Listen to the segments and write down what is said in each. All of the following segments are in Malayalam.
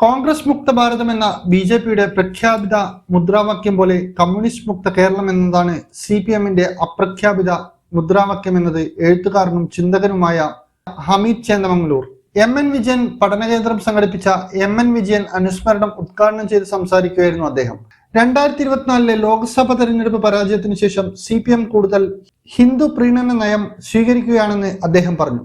കോൺഗ്രസ് മുക്ത ഭാരതം എന്ന ബി ജെ പിയുടെ പ്രഖ്യാപിത മുദ്രാവാക്യം പോലെ കമ്മ്യൂണിസ്റ്റ് മുക്ത കേരളം എന്നതാണ് സി പി എമ്മിന്റെ അപ്രഖ്യാപിത മുദ്രാവാക്യം എന്നത് എഴുത്തുകാരനും ചിന്തകനുമായ ഹമീദ് ചേന്ദമംഗലൂർ എം എൻ വിജയൻ പഠനകേന്ദ്രം സംഘടിപ്പിച്ച എം എൻ വിജയൻ അനുസ്മരണം ഉദ്ഘാടനം ചെയ്ത് സംസാരിക്കുകയായിരുന്നു അദ്ദേഹം. രണ്ടായിരത്തി ഇരുപത്തിനാലിലെ ലോക്സഭ തെരഞ്ഞെടുപ്പ് പരാജയത്തിന് ശേഷം സി പി എം കൂടുതൽ ഹിന്ദു പ്രീണന നയം സ്വീകരിക്കുകയാണെന്ന് അദ്ദേഹം പറഞ്ഞു.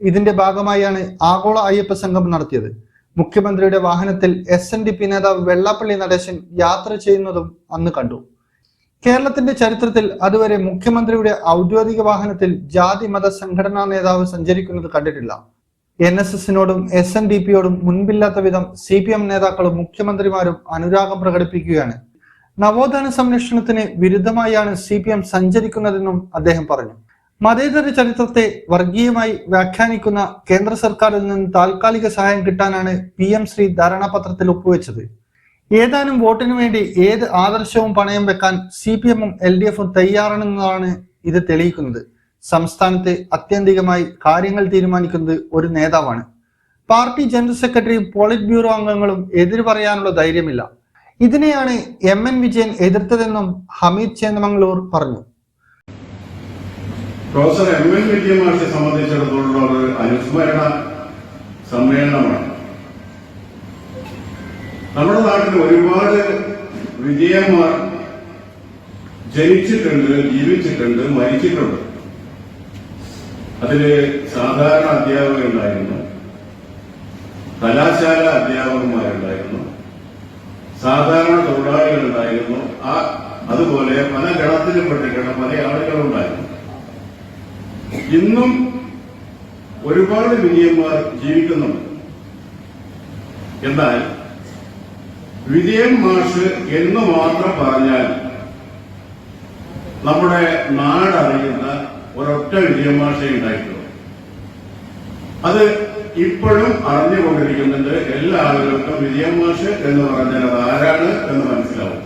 ഇതിന്റെ ഭാഗമായാണ് ആഗോള അയ്യപ്പ സംഘം നടത്തിയത്. മുഖ്യമന്ത്രിയുടെ വാഹനത്തിൽ എസ് എൻ ഡി പി നേതാവ് വെള്ളാപ്പള്ളി നടേശൻ യാത്ര ചെയ്യുന്നതും അന്ന് കണ്ടു. കേരളത്തിന്റെ ചരിത്രത്തിൽ അതുവരെ മുഖ്യമന്ത്രിയുടെ ഔദ്യോഗിക വാഹനത്തിൽ ജാതി മത സംഘടനാ നേതാവ് സഞ്ചരിക്കുന്നത് കണ്ടിട്ടില്ല. എൻ എസ് എസിനോടും എസ് എൻ ഡി പിയോടും മുൻപില്ലാത്ത വിധം സി പി എം നേതാക്കളും മുഖ്യമന്ത്രിമാരും അനുരാഗം പ്രകടിപ്പിക്കുകയാണ്. നവോത്ഥാന സംരക്ഷണത്തിന് വിരുദ്ധമായാണ് സി പി എം സഞ്ചരിക്കുന്നതെന്നും അദ്ദേഹം പറഞ്ഞു. മതേതര ചരിത്രത്തെ വർഗീയമായി വ്യാഖ്യാനിക്കുന്ന കേന്ദ്ര സർക്കാരിൽ നിന്ന് താൽക്കാലിക സഹായം കിട്ടാനാണ് പി എം ശ്രീ ധാരണാപത്രത്തിൽ ഒപ്പുവെച്ചത്. ഏതാനും വോട്ടിനു വേണ്ടി ഏത് ആദർശവും പണയം വെക്കാൻ സി പി എമ്മും എൽ ഡി എഫും തയ്യാറാണെന്നതാണ് ഇത് തെളിയിക്കുന്നത്. സംസ്ഥാനത്തെ അത്യന്തികമായി കാര്യങ്ങൾ തീരുമാനിക്കുന്നത് ഒരു നേതാവാണ്. പാർട്ടി ജനറൽ സെക്രട്ടറിയും പോളിറ്റ് ബ്യൂറോ അംഗങ്ങളും എതിര് പറയാനുള്ള ധൈര്യമില്ല. ഇതിനെയാണ് എം എൻ വിജയൻ എതിർത്തതെന്നും ഹമീദ് ചേന്ദമംഗളൂർ പറഞ്ഞു. പ്രൊഫസർ എം എൻ വിജയമാഷെ സംബന്ധിച്ചിടത്തോളം ഒരു അനുസ്മരണ സമ്മേളനമാണ്. നമ്മുടെ നാട്ടിൽ ഒരുപാട് വിജയന്മാർ ജനിച്ചിട്ടുണ്ട് ജീവിച്ചിട്ടുണ്ട് മരിച്ചിട്ടുണ്ട്. അതിൽ സാധാരണ അധ്യാപകരുണ്ടായിരുന്നു. കലാശാല അധ്യാപകന്മാരുണ്ടായിരുന്നു. സാധാരണ തൊഴിലാളികളുണ്ടായിരുന്നു. ആ അതുപോലെ പല ഗണത്തിലും പെട്ടിട്ടുണ്ട് പല ആളുകളുണ്ടായിരുന്നു. ഇന്നും ഒരുപാട് വിജയന്മാർ ജീവിക്കുന്നുണ്ട്. എന്നാൽ വിജയൻ മാഷ് എന്ന് മാത്രം പറഞ്ഞാൽ നമ്മുടെ നാടറിയുന്ന ഒരൊറ്റ വിജയൻ മാഷേ ഉണ്ടായിട്ടുള്ളൂ. അത് ഇപ്പോഴും അറിഞ്ഞുകൊണ്ടിരിക്കുന്നുണ്ട് എല്ലാ ആളുകൾക്കും വിജയൻ മാഷ് എന്ന് പറഞ്ഞാൽ അത് ആരാണ് എന്ന് മനസ്സിലാവും.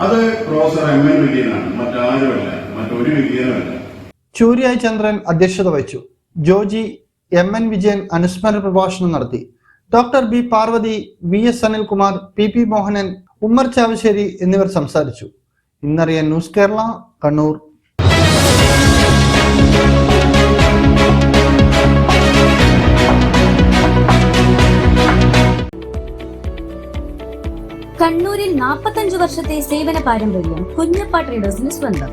അത് പ്രൊഫസർ എം എൻ വിജയനാണ്. മറ്റാരുമല്ല മറ്റൊരു വിജയനുമല്ല. ചൂര്യായി ചന്ദ്രൻ അധ്യക്ഷത വഹിച്ചു. ജോജി എം എൻ വിജയൻ അനുസ്മരണ പ്രഭാഷണം നടത്തി. Doctor B Parvathi V S Anilkumar P P Mohanan Ummer Chavassery എന്നിവർ സംസാരിച്ചു. ഇന്നറിയാൻ ന്യൂസ് കേരള കണ്ണൂർ. കണ്ണൂരിൽ നാൽപ്പത്തഞ്ചു വർഷത്തെ സേവന പാരമ്പര്യം കുഞ്ഞപ്പ ട്രേഡേഴ്സിന് സ്വന്തം.